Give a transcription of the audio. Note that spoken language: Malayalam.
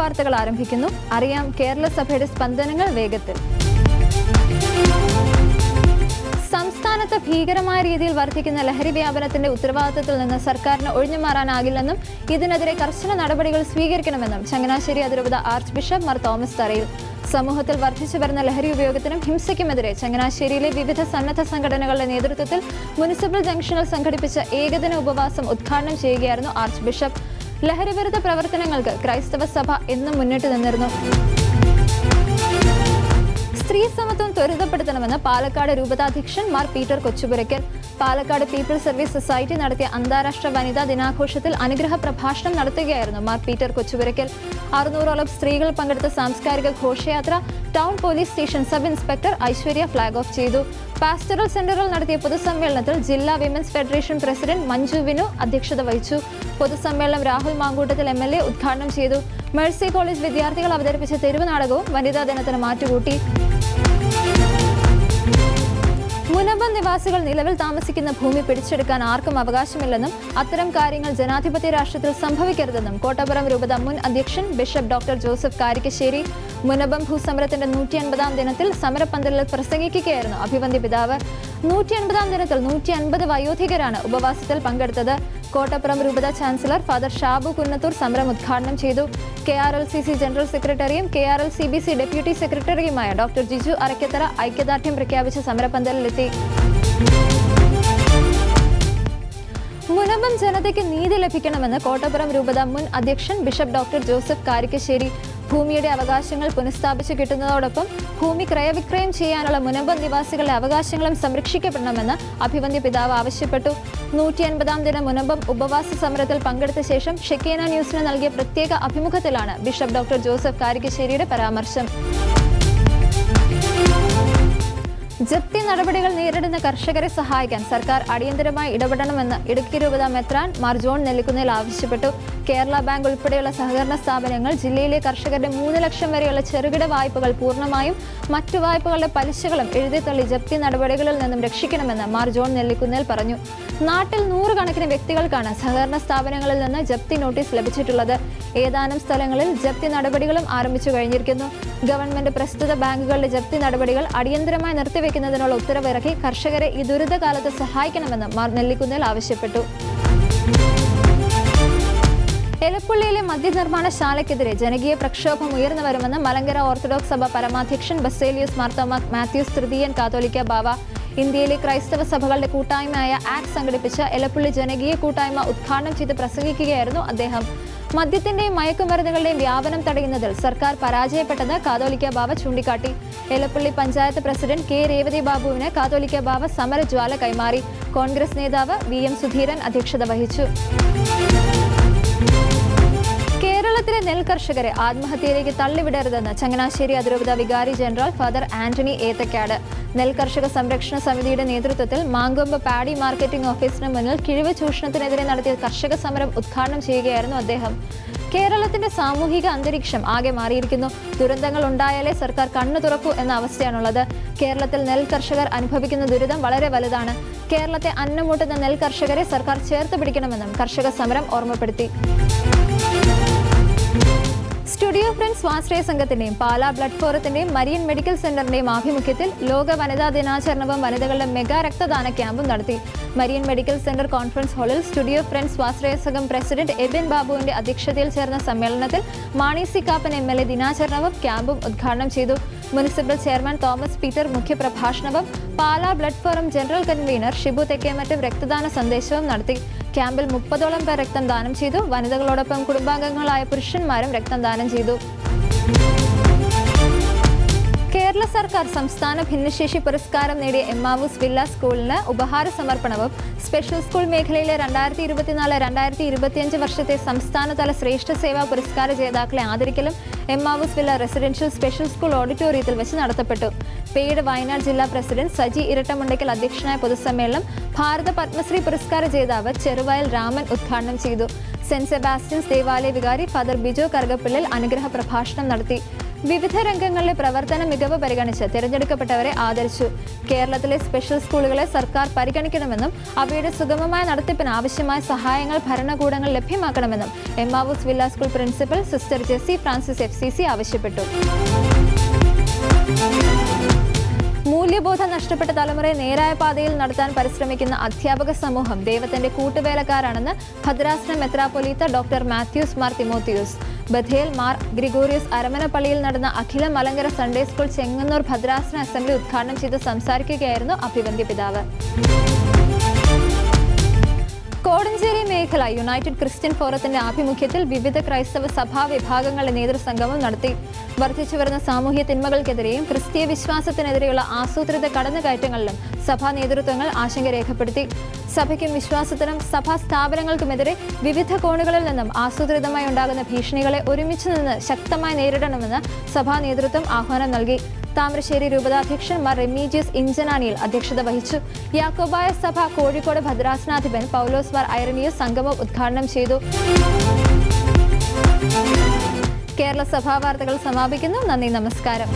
വാർത്തകൾ ആരംഭിക്കുന്നു. അറിയാം കേരള സഭയുടെ സ്പന്ദനങ്ങൾ വേഗത്തിൽ. സംസ്ഥാനത്ത് ഭീകരമായ രീതിയിൽ വർദ്ധിക്കുന്ന ലഹരി വ്യാപനത്തിന്റെ ഉത്തരവാദിത്തത്തിൽ നിന്ന് സർക്കാരിന് ഒഴിഞ്ഞു മാറാനാകില്ലെന്നും ഇതിനെതിരെ കർശന നടപടികൾ സ്വീകരിക്കണമെന്നും ചങ്ങനാശ്ശേരി അതിരൂപത ആർച്ച് ബിഷപ്പ് മാർ തോമസ് തറയിൽ സമൂഹത്തിൽ വർദ്ധിച്ചു വരുന്ന ലഹരി ഉപയോഗത്തിനും ഹിംസയ്ക്കുമെതിരെ ചങ്ങനാശ്ശേരിയിലെ വിവിധ സന്നദ്ധ സംഘടനകളുടെ നേതൃത്വത്തിൽ മുനിസിപ്പൽ ജംഗ്ഷനിൽ സംഘടിപ്പിച്ച ഏകദിന ഉപവാസം ഉദ്ഘാടനം ചെയ്യുകയായിരുന്നു ആർച്ച് ബിഷപ്പ്. ലഹരിവിരുദ്ധ പ്രവർത്തനങ്ങൾക്ക് ക്രൈസ്തവ സഭ എന്നും മുന്നിട്ട് നിന്നിരുന്നു. സ്ത്രീ സമത്വം ത്വരിതപ്പെടുത്തണമെന്ന് Palakkad രൂപതാധ്യക്ഷൻ Mar Peter Kochupurackal. Palakkad people service society നടത്തിയ അന്താരാഷ്ട്ര വനിതാ ദിനാഘോഷത്തിൽ അനുഗ്രഹ പ്രഭാഷണം നടത്തുകയായിരുന്നു മാർ പീറ്റർ കൊച്ചുപുരയ്ക്കൽ. അറുന്നൂറോളം സ്ത്രീകൾ പങ്കെടുത്ത സാംസ്കാരിക ഘോഷയാത്ര town police station sub inspector Aishwarya flag off ചെയ്തു. പാസ്റ്ററൽ സെന്ററിൽ നടത്തിയ പൊതുസമ്മേളനത്തിൽ ജില്ലാ women's federation president Manju Vinu അധ്യക്ഷത വഹിച്ചു. പൊതുസമ്മേളനം Rahul Mamkootathil M L A ഉദ്ഘാടനം ചെയ്തു. മേഴ്സി കോളേജ് വിദ്യാർത്ഥികൾ അവതരിപ്പിച്ച തെരുവ് നാടകവും വനിതാ ദിനത്തിന് മാറ്റുകൂട്ടി. മുനമ്പം നിവാസികൾ നിലവിൽ താമസിക്കുന്ന ഭൂമി പിടിച്ചെടുക്കാൻ ആർക്കും അവകാശമില്ലെന്നും അത്തരം കാര്യങ്ങൾ ജനാധിപത്യ രാഷ്ട്രത്തിൽ സംഭവിക്കരുതെന്നും കോട്ടപ്പുറം രൂപത മുൻ അധ്യക്ഷൻ bishop doctor Joseph Karikkassery Munambam ഭൂസമരത്തിന്റെ നൂറ്റി അൻപതാം ദിനത്തിൽ സമരപ്പന്തലിൽ പ്രസംഗിക്കുകയായിരുന്നു അഭിവന്തി പിതാവ്. നൂറ്റി അൻപതാം ദിനത്തിൽ നൂറ്റി അൻപത് വയോധികരാണ് ഉപവാസത്തിൽ പങ്കെടുത്തത്. കോട്ടപ്പുറം രൂപത ചാൻസലർ ഫാദർ ഷാബു കുന്നത്തൂർ സമരം ഉദ്ഘാടനം ചെയ്തു. K R L C C general സെക്രട്ടറിയും K R L C B C deputy സെക്രട്ടറിയുമായ ഡോക്ടർ ജിജു അറക്കത്തറ ഐക്യദാർഢ്യം പ്രഖ്യാപിച്ച സമരപ്പന്തലിലെത്തി മുനമ്പം ജനതയ്ക്ക് നീതി ലഭിക്കണമെന്ന് കോട്ടപ്പുറം രൂപത മുൻ അധ്യക്ഷൻ ബിഷപ്പ് ഡോക്ടർ ജോസഫ് കാരിക്കശ്ശേരി ഭൂമിയുടെ അവകാശങ്ങൾ പുനഃസ്ഥാപിച്ചു കിട്ടുന്നതോടൊപ്പം ഭൂമി ക്രയവിക്രയം ചെയ്യാനുള്ള മുനമ്പ നിവാസികളുടെ അവകാശങ്ങളും സംരക്ഷിക്കപ്പെടണമെന്ന് അഭിവന്ദ്യ പിതാവ് ആവശ്യപ്പെട്ടു. നൂറ്റി അൻപതാം ദിന മുനമ്പം ഉപവാസ സമരത്തിൽ പങ്കെടുത്ത ശേഷം ഷെക്കേന ന്യൂസിന് നൽകിയ പ്രത്യേക അഭിമുഖത്തിലാണ് ബിഷപ്പ് ഡോക്ടർ ജോസഫ് കാരികശ്ശേരിയുടെ പരാമർശം. ജപ്തി നടപടികൾ നേരിടുന്ന കർഷകരെ സഹായിക്കാൻ സർക്കാർ അടിയന്തരമായി ഇടപെടണമെന്ന് ഇടുക്കി രൂപത മെത്രാൻ മാർ ജോൺ നെല്ലിക്കുന്നേൽ ആവശ്യപ്പെട്ടു. കേരള ബാങ്ക് ഉൾപ്പെടെയുള്ള സഹകരണ സ്ഥാപനങ്ങൾ ജില്ലയിലെ കർഷകരുടെ മൂന്ന് ലക്ഷം വരെയുള്ള ചെറുകിട വായ്പകൾ പൂർണമായും മറ്റു വായ്പകളുടെ പലിശകളും എഴുതിത്തള്ളി ജപ്തി നടപടികളിൽ നിന്നും രക്ഷിക്കണമെന്ന് മാർ ജോൺ നെല്ലിക്കുന്നേൽ പറഞ്ഞു. നാട്ടിൽ നൂറുകണക്കിന് വ്യക്തികൾക്കാണ് സഹകരണ സ്ഥാപനങ്ങളിൽ നിന്ന് ജപ്തി നോട്ടീസ് ലഭിച്ചിട്ടുള്ളത്. ഏതാനും സ്ഥലങ്ങളിൽ ജപ്തി നടപടികളും ആരംഭിച്ചു കഴിഞ്ഞിരിക്കുന്നു. ഗവൺമെന്റ് പ്രസ്തുത ബാങ്കുകളുടെ ജപ്തി നടപടികൾ അടിയന്തരമായി നിർത്തിവെക്കുന്നതിനുള്ള ഉത്തരവിറക്കി കർഷകരെ ഈ ദുരിതകാലത്ത് സഹായിക്കണമെന്ന് മാർ നെല്ലിക്കുന്നേൽ ആവശ്യപ്പെട്ടു. എലപ്പുള്ളിയിലെ മദ്യനിർമ്മാണശാലയ്ക്കെതിരെ ജനകീയ പ്രക്ഷോഭം ഉയർന്നു വരുമെന്ന് മലങ്കര ഓർത്തഡോക്സ് സഭ പരമാധ്യക്ഷൻ ബസേലിയസ് മാർത്തോമ മാത്യൂസ് തൃതീയൻ കാതോലിക്ക ബാവ ഇന്ത്യയിലെ ക്രൈസ്തവ സഭകളുടെ കൂട്ടായ്മയായ ആക്ട് സംഘടിപ്പിച്ച എലപ്പുള്ളി ജനകീയ കൂട്ടായ്മ ഉദ്ഘാടനം ചെയ്ത് പ്രസംഗിക്കുകയായിരുന്നു അദ്ദേഹം. മദ്യത്തിന്റെയും മയക്കുമരുന്നുകളുടെയും വ്യാപനം തടയുന്നതിൽ സർക്കാർ പരാജയപ്പെട്ടെന്ന് കാതോലിക്ക ബാബ ചൂണ്ടിക്കാട്ടി. എലപ്പള്ളി പഞ്ചായത്ത് പ്രസിഡന്റ് കെ രേവതി ബാബുവിന് കാതോലിക്ക ബാബ സമരജ്വാല കൈമാറി. കോൺഗ്രസ് നേതാവ് വി എം സുധീരൻ അധ്യക്ഷത വഹിച്ചു. കർഷകരെ ആത്മഹത്യയിലേക്ക് തള്ളിവിടരുതെന്ന് ചങ്ങനാശ്ശേരി അതിരൂപത വികാരി ജനറൽ ഫാദർ ആന്റണി ഏത്തക്കാട്. നെൽകർഷക സംരക്ഷണ സമിതിയുടെ നേതൃത്വത്തിൽ മാങ്കൊമ്പ് പാഡി മാർക്കറ്റിംഗ് ഓഫീസിന് മുന്നിൽ കിഴിവ് ചൂഷണത്തിനെതിരെ നടത്തിയ കർഷക സമരം ഉദ്ഘാടനം ചെയ്യുകയായിരുന്നു അദ്ദേഹം. കേരളത്തിന്റെ സാമൂഹിക അന്തരീക്ഷം ആകെ മാറിയിരിക്കുന്നു. ദുരന്തങ്ങൾ ഉണ്ടായാലേ സർക്കാർ കണ്ണു തുറക്കൂ എന്ന അവസ്ഥയാണുള്ളത്. കേരളത്തിൽ നെൽകർഷകർ അനുഭവിക്കുന്ന ദുരിതം വളരെ വലുതാണ്. കേരളത്തെ അന്നമൂട്ടുന്ന നെൽകർഷകരെ സർക്കാർ ചേർത്ത് പിടിക്കണമെന്നും കർഷക സമരം ഓർമ്മപ്പെടുത്തി. സ്റ്റുഡിയോ ഫ്രണ്ട്സ് സ്വാശ്രയ സംഘത്തിന്റെയും പാലാ ബ്ലഡ് ഫോറത്തിന്റെയും മരിയൻ മെഡിക്കൽ സെന്ററിന്റെയും ആഭിമുഖ്യത്തിൽ ലോക വനിതാ ദിനാചരണവും വനിതകളുടെ മെഗാ രക്തദാന ക്യാമ്പും നടത്തി. മരിയൻ മെഡിക്കൽ സെന്റർ കോൺഫറൻസ് ഹാളിൽ സ്റ്റുഡിയോ ഫ്രണ്ട്സ് സ്വാശ്രയ സംഘം പ്രസിഡന്റ് എബിൻ ബാബുവിന്റെ അധ്യക്ഷതയിൽ ചേർന്ന സമ്മേളനത്തിൽ Mani C Kappan M L A ദിനാചരണവും ക്യാമ്പും ഉദ്ഘാടനം ചെയ്തു. Municipal chairman Thomas Peter മുഖ്യപ്രഭാഷണവും Pala blood forum general convenor Shibu തെക്കേമറ്റും രക്തദാന സന്ദേശവും നടത്തി. ക്യാമ്പിൽ മുപ്പതോളം പേർ രക്തം ദാനം ചെയ്തു. വനിതകളോടൊപ്പം കുടുംബാംഗങ്ങളായ പുരുഷന്മാരും രക്തം ദാനം ചെയ്തു. കേരള സർക്കാർ സംസ്ഥാന ഭിന്നശേഷി പുരസ്കാരം നേടിയ എമ്മാവൂസ് വില്ല സ്കൂളിന് ഉപഹാര സമർപ്പണവും സ്പെഷ്യൽ സ്കൂൾ മേഖലയിലെ രണ്ടായിരത്തി ഇരുപത്തിനാല് രണ്ടായിരത്തി ഇരുപത്തിയഞ്ച് വർഷത്തെ സംസ്ഥാനതല ശ്രേഷ്ഠ സേവാ പുരസ്കാര ജേതാക്കളെ ആദരിക്കലും Emmaus villa residential special school ഓഡിറ്റോറിയത്തിൽ വെച്ച് നടത്തപ്പെട്ടു. പെയ്ഡ് വയനാട് ജില്ലാ പ്രസിഡന്റ് സജി ഇരട്ടമുണ്ടയ്ക്കൽ അധ്യക്ഷനായ പൊതുസമ്മേളനം ഭാരത പത്മശ്രീ പുരസ്കാര ജേതാവ് ചെറുവയൽ രാമൻ ഉദ്ഘാടനം ചെയ്തു. സെന്റ് സെബാസ്റ്റ്യൻസ് ദേവാലയ വികാരി ഫാദർ ബിജോ കറുകപ്പിള്ളിൽ അനുഗ്രഹ പ്രഭാഷണം നടത്തി. വിവിധ രംഗങ്ങളിലെ പ്രവർത്തന മികവ് പരിഗണിച്ച് തിരഞ്ഞെടുക്കപ്പെട്ടവരെ ആദരിച്ചു. കേരളത്തിലെ സ്പെഷ്യൽ സ്കൂളുകളെ സർക്കാർ പരിഗണിക്കണമെന്നും അവയുടെ സുഗമമായ നടത്തിപ്പിന് ആവശ്യമായ സഹായങ്ങൾ ഭരണകൂടങ്ങൾ ലഭ്യമാക്കണമെന്നും Emmaus villa school principal sister Jessy Francis F ആവശ്യപ്പെട്ടു. മൂല്യബോധം നഷ്ടപ്പെട്ട തലമുറയെ നേരായ പാതയിൽ നടത്താൻ പരിശ്രമിക്കുന്ന അധ്യാപക സമൂഹം ദൈവത്തിന്റെ കൂട്ടുവേലക്കാരാണെന്ന് ഭദ്രാസന മെത്രാപൊലീത്ത ഡോക്ടർ മാത്യൂസ് മാർ തിമോത്തിയൂസ്. ബഥേൽ മാർ ഗ്രിഗോറിയസ് അരമനപ്പള്ളിയിൽ നടന്ന അഖില മലങ്കര സൺഡേ സ്കൂൾ ചെങ്ങന്നൂർ ഭദ്രാസന അസംബ്ലി ഉദ്ഘാടനം ചെയ്ത് സംസാരിക്കുകയായിരുന്നു അഭിവന്ദ്യ പിതാവ്. കോടഞ്ചേരി മേഖല യുണൈറ്റഡ് ക്രിസ്ത്യൻ ഫോറത്തിന്റെ ആഭിമുഖ്യത്തിൽ വിവിധ ക്രൈസ്തവ സഭാ വിഭാഗങ്ങളുടെ നേതൃസംഗമം നടത്തി. വർദ്ധിച്ചു വരുന്ന സാമൂഹ്യ തിന്മകൾക്കെതിരെയും ക്രിസ്തീയ വിശ്വാസത്തിനെതിരെയുള്ള ആസൂത്രിത കടന്നുകയറ്റങ്ങളിലും സഭാ നേതൃത്വങ്ങൾ ആശങ്ക രേഖപ്പെടുത്തി. സഭയ്ക്കും വിശ്വാസത്തിനും സഭാ സ്ഥാപനങ്ങൾക്കുമെതിരെ വിവിധ കോണുകളിൽ നിന്നും ആസൂത്രിതമായി ഉണ്ടാകുന്ന ഭീഷണികളെ ഒരുമിച്ച് നിന്ന് ശക്തമായി നേരിടണമെന്ന് സഭാ നേതൃത്വം ആഹ്വാനം നൽകി. താമരശ്ശേരി രൂപതാധ്യക്ഷൻ മാർ റെമീജിയസ് ഇഞ്ചനാനിയിൽ അധ്യക്ഷത വഹിച്ചു. യാക്കോബായ സഭ കോഴിക്കോട് ഭദ്രാസനാധിപൻ പൗലോസ് മാർ ഐറനിയസ് സംഗമം ഉദ്ഘാടനം ചെയ്തു. കേരള സഭാ വാർത്തകൾ സമാപിക്കുന്നു. നന്ദി നമസ്കാരം.